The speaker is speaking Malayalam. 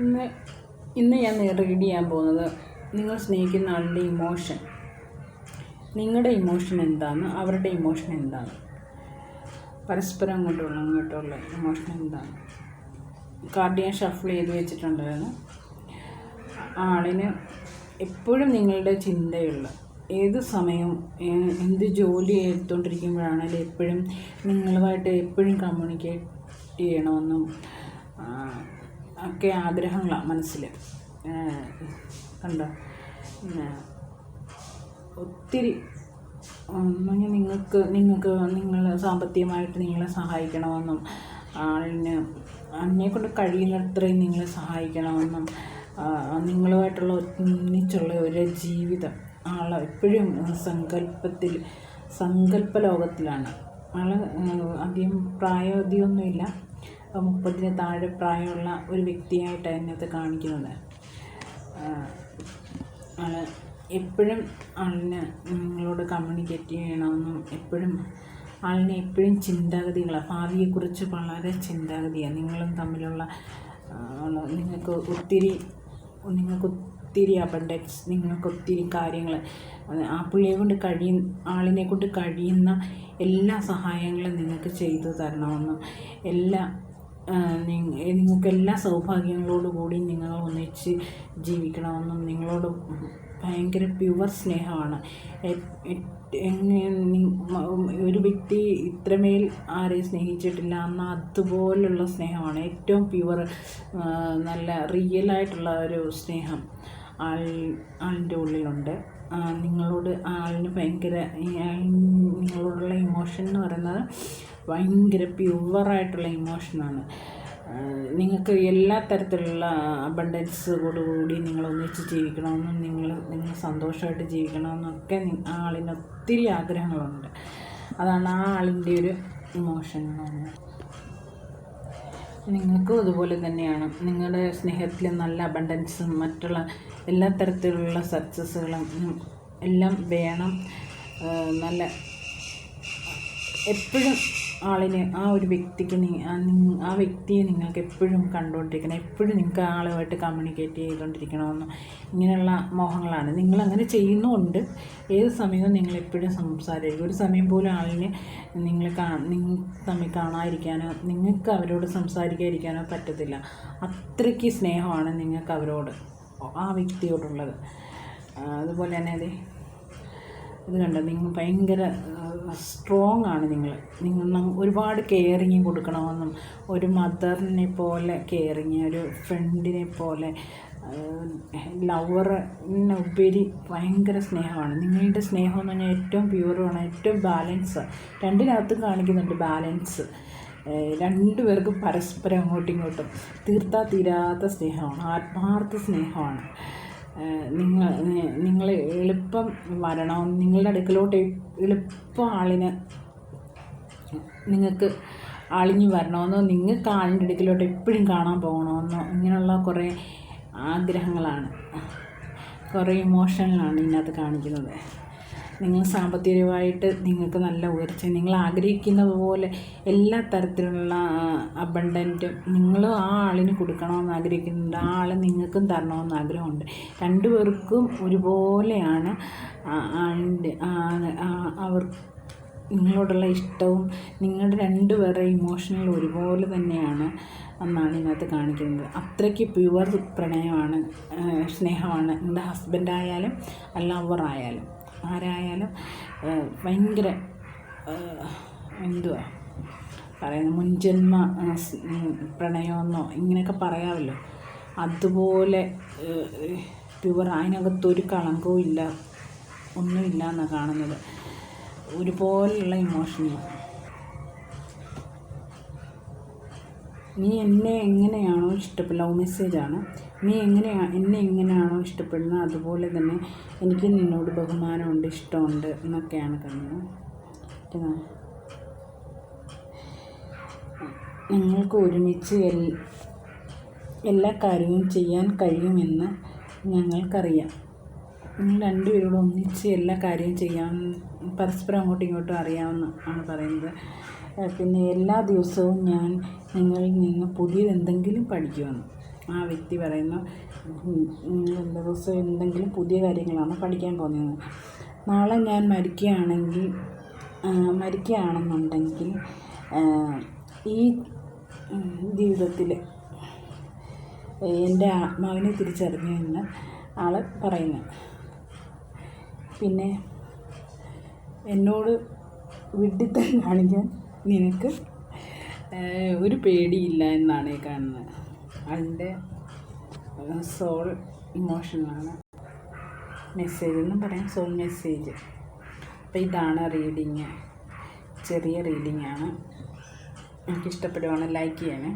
ഇന്ന് ഇന്ന് ഞാൻ റീഡ് ചെയ്യാൻ പോകുന്നത് നിങ്ങൾ സ്നേഹിക്കുന്ന ആളുടെ ഇമോഷൻ നിങ്ങളുടെ ഇമോഷൻ എന്താണ്? അവരുടെ ഇമോഷൻ എന്താണ്? പരസ്പരം അങ്ങോട്ടുള്ള അങ്ങോട്ടുള്ള ഇമോഷൻ എന്താണ്? കാർഡ് ഞാൻ ഷഫിൾ ചെയ്ത് വെച്ചിട്ടുണ്ടായിരുന്നു. ആളിന് എപ്പോഴും നിങ്ങളുടെ ചിന്തയുള്ള ഏത് സമയവും എന്ത് ജോലി എടുത്തുകൊണ്ടിരിക്കുമ്പോഴാണെങ്കിലും എപ്പോഴും നിങ്ങളുമായിട്ട് എപ്പോഴും കമ്മ്യൂണിക്കേറ്റ് ചെയ്യണമെന്നും ഒക്കെ ആഗ്രഹങ്ങളാണ് മനസ്സിൽ കണ്ടോ? ഒത്തിരി നിങ്ങൾക്ക് നിങ്ങൾക്ക് നിങ്ങൾ സാമ്പത്തികമായിട്ട് നിങ്ങളെ സഹായിക്കണമെന്നും ആളിന് അതിനെ കൊണ്ട് കഴിയുന്നത്രയും നിങ്ങളെ സഹായിക്കണമെന്നും നിങ്ങളുമായിട്ടുള്ള ഒന്നിച്ചുള്ള ഒരു ജീവിതം ആൾ എപ്പോഴും സങ്കല്പത്തിൽ സങ്കല്പ ലോകത്തിലാണ്. ആൾ അധികം പ്രായവധിയൊന്നുമില്ല മുപ്പതിന് താഴെ പ്രായമുള്ള ഒരു വ്യക്തിയായിട്ടാണ് അതിനകത്ത് കാണിക്കുന്നത്. എപ്പോഴും ആളിനെ നിങ്ങളോട് കമ്മ്യൂണിക്കേറ്റ് ചെയ്യണമെന്നും എപ്പോഴും ആളിനെ എപ്പോഴും ചിന്താഗതികളാണ് ഭാവിയെക്കുറിച്ച് വളരെ ചിന്താഗതിയാണ് നിങ്ങളും തമ്മിലുള്ള നിങ്ങൾക്ക് ഒത്തിരി നിങ്ങൾക്ക് ഒത്തിരി അബണ്ടൻസ് നിങ്ങൾക്ക് ഒത്തിരി കാര്യങ്ങൾ ആ പുള്ളിയെ കൊണ്ട് കഴിയും ആളിനെ കൊണ്ട് കഴിയുന്ന എല്ലാ സഹായങ്ങളും നിങ്ങൾക്ക് ചെയ്തു തരണമെന്നും എല്ലാ ആ, നിങ്ങ- നിങ്ങൾക്ക് എല്ലാ സൗഭാഗ്യങ്ങളോടുകൂടി നിങ്ങൾ ഒന്നിച്ച് ജീവിക്കണമെന്നും നിങ്ങളോട് ഭയങ്കര പ്യുവർ സ്നേഹമാണ്. ഒരു വ്യക്തി ഇത്രമേൽ ആരെയും സ്നേഹിച്ചിട്ടില്ല എന്നാൽ അതുപോലുള്ള സ്നേഹമാണ് ഏറ്റവും പ്യുവർ നല്ല റിയൽ ആയിട്ടുള്ള ഒരു സ്നേഹം ആൾ ആളിന്റെ ഉള്ളിലുണ്ട്. നിങ്ങളോട് ആളിന് ഭയങ്കര നിങ്ങളോടുള്ള ഇമോഷൻ എന്ന് പറയുന്നത് ഭയങ്കര പ്യുവറായിട്ടുള്ള ഇമോഷനാണ് നിങ്ങൾക്ക് എല്ലാ തരത്തിലുള്ള അബണ്ടൻസ് അബണ്ടൻസോടുകൂടി നിങ്ങൾ ഒന്നിച്ച് ജീവിക്കണമെന്നും നിങ്ങൾ നിങ്ങൾ സന്തോഷമായിട്ട് ജീവിക്കണമെന്നൊക്കെ ആ ആളിന് ഒത്തിരി ആഗ്രഹങ്ങളുണ്ട്. അതാണ് ആ ആളിന്റെ ഒരു ഇമോഷൻ എന്ന് പറയുന്നത്. നിങ്ങൾക്കും അതുപോലെ തന്നെയാണ്. നിങ്ങളുടെ സ്നേഹത്തിൽ നല്ല അബണ്ടൻസും മറ്റുള്ള എല്ലാ തരത്തിലുള്ള സക്സസ്സുകളും എല്ലാം വേണം. നല്ല എപ്പോഴും ആളിന് ആ ഒരു വ്യക്തിക്ക് ആ വ്യക്തിയെ നിങ്ങൾക്ക് എപ്പോഴും കണ്ടുകൊണ്ടിരിക്കണം. എപ്പോഴും നിങ്ങൾക്ക് ആളുമായിട്ട് കമ്മ്യൂണിക്കേറ്റ് ചെയ്തുകൊണ്ടിരിക്കണമെന്ന്. ഇങ്ങനെയുള്ള മോഹങ്ങളാണ്. നിങ്ങളങ്ങനെ ചെയ്യുന്നുമുണ്ട്. ഏത് സമയവും നിങ്ങൾ എപ്പോഴും സംസാരിക്കും. ഒരു സമയം പോലും ആളിനെ നിങ്ങൾ കാ നിങ്ങൾ തമ്മിൽ കാണാതിരിക്കാനോ നിങ്ങൾക്ക് അവരോട് സംസാരിക്കാതിരിക്കാനോ പറ്റത്തില്ല. അത്രയ്ക്ക് സ്നേഹമാണ് നിങ്ങൾക്ക് അവരോട് ആ വ്യക്തിയോടുള്ളത്. അതുപോലെ തന്നെ അതെ ഇത് കണ്ടോ? നിങ്ങൾ ഭയങ്കര സ്ട്രോങ് ആണ് നിങ്ങൾ. നിങ്ങൾ ഒരുപാട് കെയറിങ് കൊടുക്കണമെന്നും ഒരു മദറിനെ പോലെ കെയറിങ് ഒരു ഫ്രണ്ടിനെ പോലെ ലവറിനുപരി ഭയങ്കര സ്നേഹമാണ്. നിങ്ങളുടെ സ്നേഹം എന്ന് പറഞ്ഞാൽ ഏറ്റവും പ്യൂറുമാണ് ഏറ്റവും ബാലൻസ് രണ്ടിനകത്തും കാണിക്കുന്നുണ്ട് ബാലൻസ് രണ്ടുപേർക്കും പരസ്പരം അങ്ങോട്ടും ഇങ്ങോട്ടും. തീർത്താ തീരാത്ത സ്നേഹമാണ് ആത്മാർത്ഥ സ്നേഹമാണ്. നിങ്ങൾ നിങ്ങൾ എളുപ്പം വരണം. നിങ്ങളുടെ അടുക്കലോട്ട് എളുപ്പം ആളിനെ നിങ്ങൾക്ക് അളിഞ്ഞു വരണമെന്നോ നിങ്ങൾക്ക് ആളിന്റെ അടുക്കലോട്ട് എപ്പോഴും കാണാൻ പോകണമെന്നോ ഇങ്ങനെയുള്ള കുറേ ആഗ്രഹങ്ങളാണ്. കുറേ ഇമോഷനിലാണ് ഇതിനകത്ത് കാണിക്കുന്നത്. നിങ്ങൾ സാമ്പത്തികമായിട്ട് നിങ്ങൾക്ക് നല്ല ഉയർച്ച നിങ്ങൾ ആഗ്രഹിക്കുന്നത് പോലെ എല്ലാ തരത്തിലുള്ള അബണ്ടന്റും നിങ്ങൾ ആ ആളിന് കൊടുക്കണമെന്ന് ആഗ്രഹിക്കുന്നുണ്ട്. ആ ആൾ നിങ്ങൾക്കും തരണമെന്ന് ആഗ്രഹമുണ്ട്. രണ്ടുപേർക്കും ഒരുപോലെയാണ് അവർ നിങ്ങളോടുള്ള ഇഷ്ടവും നിങ്ങളുടെ രണ്ടുപേരുടെ ഇമോഷണൽ ഒരുപോലെ തന്നെയാണ് എന്നാണ് ഇതിനകത്ത് കാണിക്കുന്നത്. അത്രയ്ക്ക് പ്യുവർ പ്രണയമാണ് സ്നേഹമാണ്. നിങ്ങളുടെ ഹസ്ബൻഡായാലും ലവറായാലും ആരായാലും ഭയങ്കര എന്തുവാ പറയുന്ന മുൻജന്മ പ്രണയമെന്നോ ഇങ്ങനെയൊക്കെ പറയാമല്ലോ അതുപോലെ പ്യുവർ അതിനകത്തൊരു കളങ്കവും ഇല്ല ഒന്നുമില്ല എന്നാണ് കാണുന്നത് ഒരുപോലെയുള്ള ഇമോഷനുകൾ നീ എന്നെ എങ്ങനെയാണോ ഇഷ്ടപ്പെടുന്നത് ലവ് മെസ്സേജാണ്. നീ എങ്ങനെയാ എന്നെ എങ്ങനെയാണോ ഇഷ്ടപ്പെടുന്നത് അതുപോലെ തന്നെ എനിക്ക് നിന്നോട് ബഹുമാനമുണ്ട് ഇഷ്ടമുണ്ട് എന്നൊക്കെയാണ് കാണുന്നത് ഞങ്ങൾക്ക് ഒരുമിച്ച് എല്ലാ കാര്യവും ചെയ്യാൻ കഴിയുമെന്ന് ഞങ്ങൾക്കറിയാം. നിങ്ങൾ രണ്ടുപേരോടും ഒന്നിച്ച് എല്ലാ കാര്യവും ചെയ്യാൻ പരസ്പരം അങ്ങോട്ടും ഇങ്ങോട്ടും അറിയാമെന്ന് ആണ് പറയുന്നത്. പിന്നെ എല്ലാ ദിവസവും ഞാൻ നിങ്ങളിൽ നിന്ന് പുതിയതെന്തെങ്കിലും പഠിക്കുമെന്ന് ആ വ്യക്തി പറയുന്നു എന്താ ദിവസവും എന്തെങ്കിലും പുതിയ കാര്യങ്ങളാണ് പഠിക്കാൻ പോകുന്നത്. നാളെ ഞാൻ മരിക്കുകയാണെങ്കിൽ മരിക്കുകയാണെന്നുണ്ടെങ്കിൽ ഈ ജീവിതത്തിൽ എന്റെ ആത്മാവിനെ തിരിച്ചറിഞ്ഞു എന്ന് ആൾ പറയുന്നു. പിന്നെ എന്നോട് വിഡ്ഢിത്തം കാണിക്കാൻ നിനക്ക്? ഒരു പേടിയില്ല എന്നാണ് കാണുന്നത്. അതിന്റെ സോൾ ഇമോഷനാണ് മെസ്സേജ് എന്നും പറയാം സോൾ മെസ്സേജ് അപ്പോൾ ഇതാണ് റീഡിങ് ചെറിയ റീഡിങ്ങാണ് എനിക്കിഷ്ടപ്പെടുവാണ് ലൈക്ക് ചെയ്യണേ.